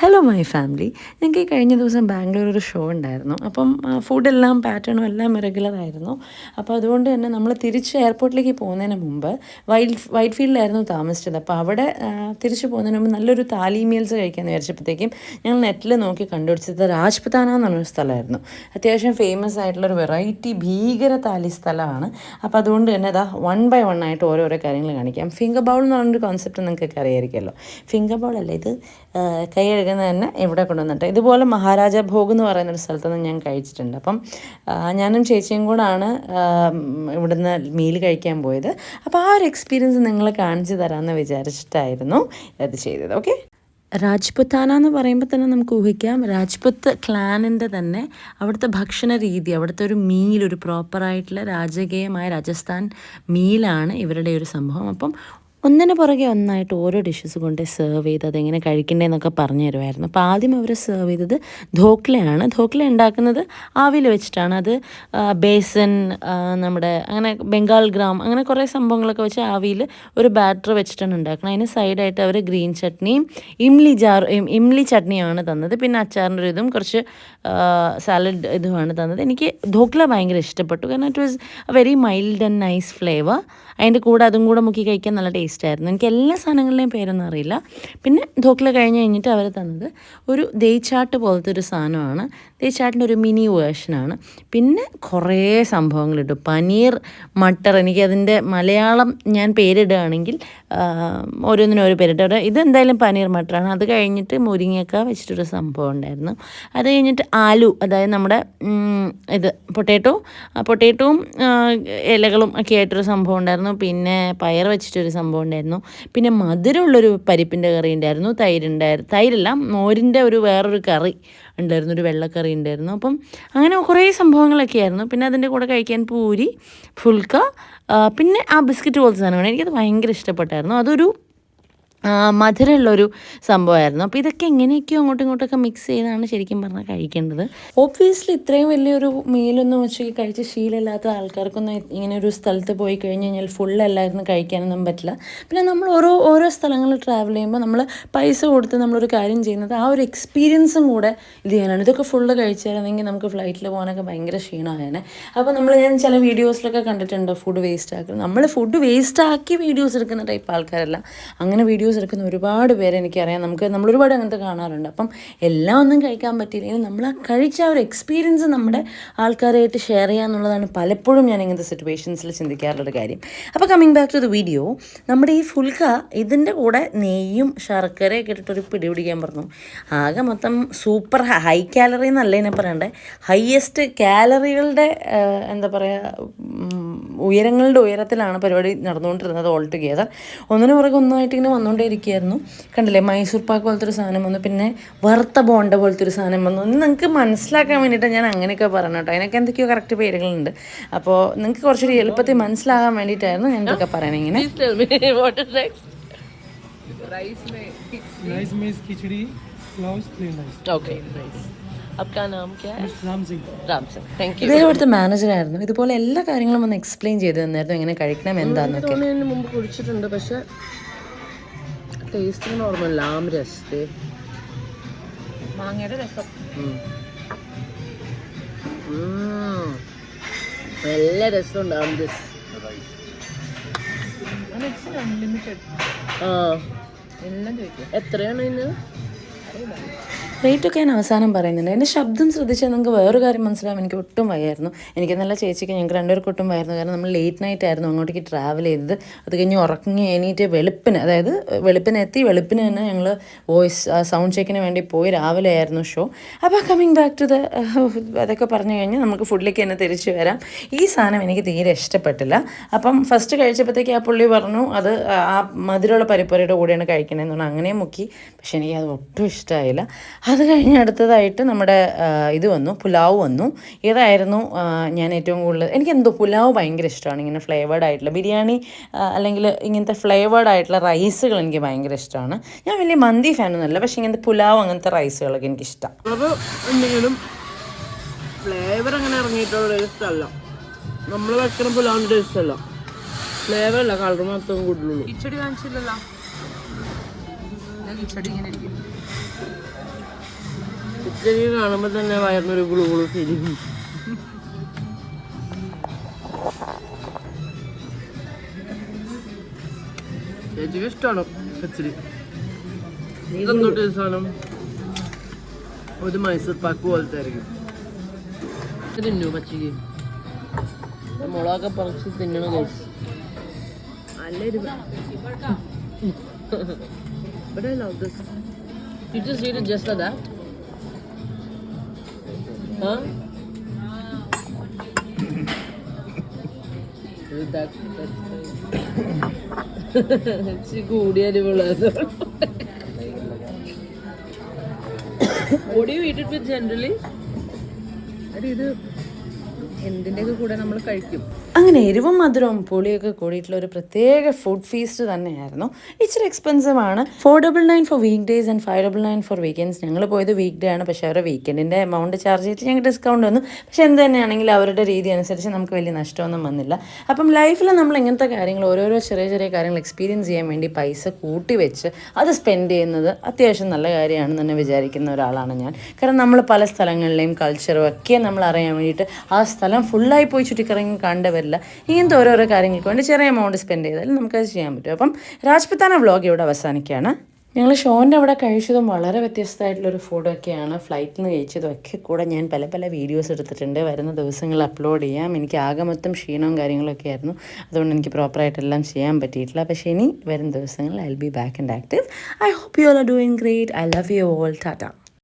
Hello my family ഞങ്ങൾക്ക് ഈ കഴിഞ്ഞ ദിവസം ബാംഗ്ലൂർ ഒരു ഷോ ഉണ്ടായിരുന്നു. അപ്പം ഫുഡെല്ലാം പാറ്റേണും എല്ലാം ഇറഗുലർ ആയിരുന്നു അപ്പോൾ അതുകൊണ്ട് തന്നെ നമ്മൾ തിരിച്ച് എയർപോർട്ടിലേക്ക് പോകുന്നതിന് മുമ്പ് വൈറ്റ് വൈറ്റ് ഫീൽഡിലായിരുന്നു താമസിച്ചത്. അപ്പോൾ അവിടെ തിരിച്ച് പോകുന്നതിന് മുമ്പ് നല്ലൊരു താലി മീൽസ് കഴിക്കാമെന്ന് വിചാരിച്ചപ്പോഴത്തേക്കും ഞങ്ങൾ നെറ്റിൽ നോക്കി കണ്ടുപിടിച്ചത് രാജ്പുതാന എന്ന് പറഞ്ഞൊരു സ്ഥലമായിരുന്നു. അത്യാവശ്യം ഫേമസ് ആയിട്ടുള്ള ഒരു വെറൈറ്റി ഭീകര താലി സ്ഥലമാണ്. അപ്പോൾ അതുകൊണ്ട് തന്നെ അതാ വൺ ബൈ വൺ ആയിട്ട് ഓരോരോ കാര്യങ്ങൾ കാണിക്കാം. ഫിംഗർ ബൗൾ എന്ന് പറഞ്ഞൊരു കോൺസെപ്റ്റ് നിങ്ങൾക്കൊക്കെ അറിയായിരിക്കുമല്ലോ. ഫിംഗർ ബൗൾ അല്ല ഇത്? കൈ കഴുകുന്നത് തന്നെ ഇവിടെ കൊണ്ടുവന്നിട്ട്. ഇതുപോലെ മഹാരാജ ഭോഗ് എന്ന് പറയുന്ന ഒരു സ്ഥലത്ത് നിന്ന് ഞാൻ കഴിച്ചിട്ടുണ്ട്. അപ്പം ഞാനും ചേച്ചിയും കൂടാണ് ഇവിടുന്ന് മീൽ കഴിക്കാൻ പോയത്. അപ്പോൾ ആ ഒരു എക്സ്പീരിയൻസ് നിങ്ങൾ കാണിച്ചു തരാമെന്ന് വിചാരിച്ചിട്ടായിരുന്നു ഇത് ചെയ്തത്. ഓക്കെ രാജ്പുത്താന എന്ന് പറയുമ്പോൾ തന്നെ നമുക്ക് ഊഹിക്കാം. രാജ്പുത്ത് ക്ലാനിന്റെ തന്നെ അവിടുത്തെ ഭക്ഷണ രീതി അവിടുത്തെ ഒരു മീൽ ഒരു പ്രോപ്പറായിട്ടുള്ള രാജകീയമായ രാജസ്ഥാൻ മീലാണ് ഇവരുടെ ഒരു സംഭവം. അപ്പം ഒന്നിന് പുറകെ ഒന്നായിട്ട് ഓരോ ഡിഷസ് കൊണ്ട് സെർവ് ചെയ്ത് അതെങ്ങനെ കഴിക്കണ്ടേന്നൊക്കെ പറഞ്ഞു തരുമായിരുന്നു അപ്പോൾ ആദ്യം അവർ സെർവ് ചെയ്തത് ധോക്ലയാണ് ധോക്ല ഉണ്ടാക്കുന്നത് ആവിയിൽ വെച്ചിട്ടാണ്. അത് ബേസൻ നമ്മുടെ അങ്ങനെ ബംഗാൾ ഗ്രാം അങ്ങനെ കുറേ സംഭവങ്ങളൊക്കെ വെച്ച് ആവിയിൽ ഒരു ബാറ്റർ വെച്ചിട്ടാണ് ഉണ്ടാക്കുന്നത്. അതിന് സൈഡായിട്ട് അവർ ഗ്രീൻ ചട്നിയും ഇംലി ജാർ ഇംലി ചട്നിയാണ് തന്നത്. പിന്നെ അച്ചാറിന്റെ ഒരു ഇതും കുറച്ച് സാലഡ് ഇതുമാണ് തന്നത്. എനിക്ക് ധോക്ല ഭയങ്കര ഇഷ്ടപ്പെട്ടു. കാരണം it was a very mild and nice flavour അതിന്റെ കൂടെ അതും കൂടെ മുക്കി കഴിക്കാൻ നല്ല ടേസ്റ്റ് ആയിരുന്നു. എനിക്ക് എല്ലാ സാധനങ്ങളുടെയും പേരൊന്നും അറിയില്ല. പിന്നെ ധോക്ല കഴിഞ്ഞ് കഴിഞ്ഞിട്ട് അവർ തന്നത് ഒരു ദേയ്ച്ചാട്ട് പോലത്തെ ഒരു സാധനമാണ്. ദേയ്ച്ചാട്ടിന്റെ ഒരു മിനി വേർഷനാണ് പിന്നെ കുറേ സംഭവങ്ങളിട്ടു പനീർ മട്ടർ എനിക്ക് അതിന്റെ മലയാളം ഞാൻ പേരിടുകയാണെങ്കിൽ ഓരോന്നിനും ഓരോ പേരിട്ട് ഒരു- ഇതെന്തായാലും പനീർ മട്ടറാണ്. അത് കഴിഞ്ഞിട്ട് മുരിങ്ങക്ക വെച്ചിട്ടൊരു സംഭവം ഉണ്ടായിരുന്നു. അത് കഴിഞ്ഞിട്ട് ആലു അതായത് നമ്മുടെ ഇത് പൊട്ടേറ്റോ? പൊട്ടേറ്റോവും ഇലകളും ഒക്കെ ആയിട്ടൊരു സംഭവം ഉണ്ടായിരുന്നു. പിന്നെ പയർ വെച്ചിട്ടൊരു സംഭവം ഉണ്ടായിരുന്നു. പിന്നെ മധുരമുള്ളൊരു പരിപ്പിന്റെ കറി ഉണ്ടായിരുന്നു. തൈരുണ്ടായിരുന്നു തൈരല്ല മോരിന്റെ ഒരു വേറൊരു കറി. ഉണ്ടായിരുന്നു ഒരു വെള്ളക്കറി ഉണ്ടായിരുന്നു. അപ്പം അങ്ങനെ കുറേ സംഭവങ്ങളൊക്കെ ആയിരുന്നു. പിന്നെ അതിന്റെ കൂടെ കഴിക്കാൻ പൂരി ഫുൽക്ക പിന്നെ ആ ബിസ്ക്കറ്റ് പോലത്തെ സാധനമാണ്. എനിക്കത് ഭയങ്കര ഇഷ്ടപ്പെട്ടായിരുന്നു. അതൊരു മധുരമുള്ളൊരു സംഭവമായിരുന്നു. അപ്പോൾ ഇതൊക്കെ എങ്ങനെയൊക്കെയോ അങ്ങോട്ടും ഇങ്ങോട്ടൊക്കെ മിക്സ് ചെയ്താണ് ശരിക്കും പറഞ്ഞാൽ കഴിക്കേണ്ടത്. ഒബ്വിയസ്ലി ഇത്രയും വലിയൊരു മീലൊന്നും ഉച്ചയ്ക്ക് കഴിച്ച് ശീലമില്ലാത്ത ആൾക്കാർക്കൊന്നും ഇങ്ങനെ ഒരു സ്ഥലത്ത് പോയി കഴിഞ്ഞ് കഴിഞ്ഞാൽ ഫുള്ളല്ലായിരുന്നു കഴിക്കാനൊന്നും പറ്റില്ല. പിന്നെ നമ്മൾ ഓരോ ഓരോ സ്ഥലങ്ങളിൽ ട്രാവൽ ചെയ്യുമ്പോൾ നമ്മൾ പൈസ കൊടുത്ത് നമ്മളൊരു കാര്യം ചെയ്യുന്നത് ആ ഒരു എക്സ്പീരിയൻസും കൂടെ ഇത് ചെയ്യാനാണ്. ഇതൊക്കെ ഫുള്ള് കഴിച്ചായിരുന്നെങ്കിൽ നമുക്ക് ഫ്ലൈറ്റിൽ പോകാനൊക്കെ ഭയങ്കര ക്ഷീണമായേനെ. അപ്പോൾ നമ്മൾ ഞാൻ ചില വീഡിയോസിലൊക്കെ കണ്ടിട്ടുണ്ട് ഫുഡ് വേസ്റ്റ് ആക്കുന്നത് നമ്മൾ ഫുഡ് വേസ്റ്റ് ആക്കി വീഡിയോസ് എടുക്കുന്ന ടൈപ്പ് ആൾക്കാരല്ല. അങ്ങനെ വീഡിയോസ് എടുക്കുന്ന ഒരുപാട് പേരെ എനിക്കറിയാം. നമുക്ക് നമ്മൾ ഒരുപാട് അങ്ങനത്തെ കാണാറുണ്ട്. അപ്പം എല്ലാം ഒന്നും കഴിക്കാൻ പറ്റിയില്ലെങ്കിൽ നമ്മൾ ആ കഴിച്ച ഒരു എക്സ്പീരിയൻസ് നമ്മുടെ ആൾക്കാരായിട്ട് ഷെയർ ചെയ്യുക എന്നുള്ളതാണ് പലപ്പോഴും ഞാൻ ഇങ്ങനത്തെ സിറ്റുവേഷൻസിൽ ചിന്തിക്കാറുള്ളൊരു കാര്യം. അപ്പോൾ coming back to the video നമ്മുടെ ഈ ഫുൽക്ക ഇതിന്റെ കൂടെ നെയ്യും ശർക്കരയൊക്കെ ഇട്ടിട്ടൊരു പിടി പിടിക്കാൻ പറഞ്ഞു. ആകെ മൊത്തം സൂപ്പർ ഹൈ കാലറി എന്നല്ല എന്നെ പറയണ്ടേ. ഹയസ്റ്റ് കാലറികളുടെ എന്താ പറയുക ഉയരങ്ങളുടെ ഉയരത്തിലാണ് പരിപാടി നടന്നുകൊണ്ടിരുന്നത് ഓൾ ടുഗെദർ ഒന്നിനു പുറകെ ഒന്നായിട്ട് ഇങ്ങനെ വന്നുകൊണ്ടേ കഴിച്ചുകൊണ്ടേയിരിക്കുകയായിരുന്നു കണ്ടില്ലേ? മൈസൂർ പാക്ക് പോലത്തെ ഒരു സാധനം വന്നു. പിന്നെ വറുത്ത ബോണ്ട പോലത്തെ ഒരു സാധനം വന്നു. നിങ്ങൾക്ക് മനസ്സിലാക്കാൻ വേണ്ടിയിട്ട് ഞാൻ അങ്ങനെയൊക്കെ പറഞ്ഞു കേട്ടോ. അതിനൊക്കെ എന്തൊക്കെയോ കറക്റ്റ് പേരുകളുണ്ട്. അപ്പോൾ നിങ്ങൾക്ക് കുറച്ചുകൂടി എളുപ്പത്തിൽ മനസ്സിലാകാൻ വേണ്ടിയിട്ടായിരുന്നു ഞാൻ ഇതൊക്കെ പറയണേ ഇങ്ങനെ. ഇതേപോലത്തെ മാനേജർ ആയിരുന്നു. ഇതുപോലെ എല്ലാ കാര്യങ്ങളും ഒന്ന് എക്സ്പ്ലെയിൻ ചെയ്ത് തന്നായിരുന്നു. എങ്ങനെ കഴിക്കണം എന്താന്നൊക്കെ. കുടിച്ചിട്ടുണ്ട്. പക്ഷെ ടേസ്റ്റ് നോർമൽ ലാം രസത്തെ മാങ്ങയുടെ രസം. നല്ല രസമുണ്ട് ആം രസ്. ആ. എത്രയാണ് ഇതിന് റേറ്റൊക്കെ ഞാൻ അവസാനം പറയുന്നുണ്ട്. എന്റെ ശബ്ദം ശ്രദ്ധിച്ചാൽ നിങ്ങൾക്ക് വേറൊരു കാര്യം മനസ്സിലാവും. എനിക്ക് ഒട്ടും വയ്യായിരുന്നു. എനിക്ക് നല്ല ചേച്ചിക്ക് ഞങ്ങൾക്ക് രണ്ടുപേർക്ക് ഒട്ടും വയ്യായിരുന്നു. കാരണം നമ്മൾ ലേറ്റ് നൈറ്റ് ആയിരുന്നു അങ്ങോട്ടേക്ക് ട്രാവൽ ചെയ്തത്. അത് കഴിഞ്ഞ് ഉറങ്ങി എണീറ്റ് വെളുപ്പിന് അതായത് വെളുപ്പിന് എത്തി വെളുപ്പിന് തന്നെ ഞങ്ങൾ വോയിസ് സൗണ്ട് ചെക്കിന് വേണ്ടി പോയി രാവിലെ ആയിരുന്നു ഷോ അപ്പോൾ കമ്മിങ് ബാക്ക് ടു ദ അതൊക്കെ പറഞ്ഞു കഴിഞ്ഞാൽ നമുക്ക് ഫുഡിലേക്ക് തന്നെ തിരിച്ചു വരാം. ഈ സാധനം എനിക്ക് തീരെ ഇഷ്ടപ്പെട്ടില്ല. അപ്പം ഫസ്റ്റ് കഴിച്ചപ്പോഴത്തേക്ക് ആ പുള്ളി പറഞ്ഞു അത് ആ മധുരമുള്ള പരിപ്പുരയുടെ കൂടെയാണ് കഴിക്കണമെന്ന് പറഞ്ഞു അങ്ങനെ മുക്കി. പക്ഷേ എനിക്ക് അത് ഒട്ടും ഇഷ്ടമായില്ല അത് കഴിഞ്ഞ് അടുത്തതായിട്ട് നമ്മുടെ ഇത് വന്നു പുലാവ് വന്നു. ഇതായിരുന്നു ഞാൻ ഏറ്റവും കൂടുതൽ എനിക്ക് എന്തോ പുലാവ് ഭയങ്കര ഇഷ്ടമാണ്. ഇങ്ങനെ ഫ്ലേവേഡ് ആയിട്ടുള്ള ബിരിയാണി അല്ലെങ്കിൽ ഇങ്ങനത്തെ ഫ്ലേവേഡ് ആയിട്ടുള്ള റൈസുകൾ എനിക്ക് ഭയങ്കര ഇഷ്ടമാണ്. ഞാൻ വലിയ മന്തി ഫാനൊന്നുമല്ല പക്ഷേ ഇങ്ങനത്തെ പുലാവ് അങ്ങനത്തെ റൈസുകളൊക്കെ എനിക്ക് ഇഷ്ടമാണ് അത് എന്തെങ്കിലും ഫ്ലേവർ അങ്ങനെ ഇറങ്ങിയിട്ടുള്ള ടേസ്റ്റ് അല്ല. നമ്മൾ വെക്കുന്ന പുലാവിന്റെ ടേസ്റ്റ് അല്ല. ഫ്ലേവർ അല്ല കളർ മാത്രം കൂടുതലുള്ളൂ. കിച്ചടി കാണിച്ചില്ലല്ലോ. കിച്ചടി ഇങ്ങനെ ഇരിക്കും. എനിക്ക് കാണുമ്പോൾ തന്നെ വയറിനൊരു ഗുളു ഗുളു ഫീലിംഗ് ചേച്ചിക്ക് ഇഷ്ടമാണ് പച്ചരി ഇതൊന്നോട്ട് സാധനം? ഒരു മൈസൂർ പാക്ക് പോലത്തെ ആയിരിക്കും. തിന്നു പച്ചക്ക്. മുളകൊക്കെ പറിച്ച് തിന്നണ കഴിച്ചു നല്ല But I love just You just eat it just ഇച്ചിരി കൂടിയ അടിപൊളിയത് What do ജനറലി അത്? ഇത് എന്തിന്റെയൊക്കെ കൂടെ നമ്മൾ കഴിക്കും? അങ്ങനെ എരിവും മധുരവും പുളിയൊക്കെ കൂടിയിട്ടുള്ള ഒരു പ്രത്യേക ഫുഡ് ഫീസ്റ്റ് തന്നെയായിരുന്നു. ഇച്ചിരി എക്സ്പെൻസീവ് ആണ്. Four double nine four weekdays and five double nine four weekends ഞങ്ങൾ പോയത് വീക്ക് ഡേ ആണ്. പക്ഷേ അവരുടെ വീക്കെൻഡിന്റെ എമൗണ്ട് ചാർജ് ചെയ്തിട്ട് ഞങ്ങൾക്ക് ഡിസ്കൗണ്ട് വന്നു. പക്ഷേ എന്ത് തന്നെയാണെങ്കിലും അവരുടെ രീതി അനുസരിച്ച് നമുക്ക് വലിയ നഷ്ടമൊന്നും വന്നില്ല. അപ്പം ലൈഫിൽ നമ്മൾ ഇങ്ങനത്തെ കാര്യങ്ങൾ ഓരോരോ ചെറിയ ചെറിയ കാര്യങ്ങൾ എക്സ്പീരിയൻസ് ചെയ്യാൻ വേണ്ടി പൈസ കൂട്ടി വെച്ച് അത് സ്പെൻഡ് ചെയ്യുന്നത് അത്യാവശ്യം നല്ല കാര്യമാണെന്ന് തന്നെ വിചാരിക്കുന്ന ഒരാളാണ് ഞാൻ. കാരണം നമ്മൾ പല സ്ഥലങ്ങളിലെയും കൾച്ചറും ഒക്കെ നമ്മൾ അറിയാൻ വേണ്ടിയിട്ട് ആ സ്ഥലം ഫുള്ളായി പോയി ചുറ്റിക്കറങ്ങി കണ്ടുവരില്ല ഇങ്ങനത്തെ ഓരോരോ കാര്യങ്ങൾക്ക് വേണ്ടി ചെറിയ എമൗണ്ട് സ്പെൻഡ് ചെയ്താൽ നമുക്കത് ചെയ്യാൻ പറ്റും. അപ്പം രാജ്പുത്താന വ്ളോഗ് ഇവിടെ അവസാനിക്കുകയാണ്. ഞങ്ങൾ ഷോന്റെ അവിടെ കഴിച്ചതും വളരെ വ്യത്യസ്തമായിട്ടുള്ളൊരു ഫുഡൊക്കെയാണ് ഫ്ലൈറ്റിൽ നിന്ന് കഴിച്ചതും ഒക്കെ കൂടെ ഞാൻ പല പല വീഡിയോസ് എടുത്തിട്ടുണ്ട്. വരുന്ന ദിവസങ്ങൾ അപ്ലോഡ് ചെയ്യാം. എനിക്ക് ആകെ മൊത്തം ക്ഷീണവും കാര്യങ്ങളൊക്കെ ആയിരുന്നു. അതുകൊണ്ട് എനിക്ക് പ്രോപ്പറായിട്ടെല്ലാം ചെയ്യാൻ പറ്റിയിട്ടില്ല. പക്ഷേ ഇനി വരുന്ന ദിവസങ്ങളിൽ I be back and active I hope you are doing great I love you all tata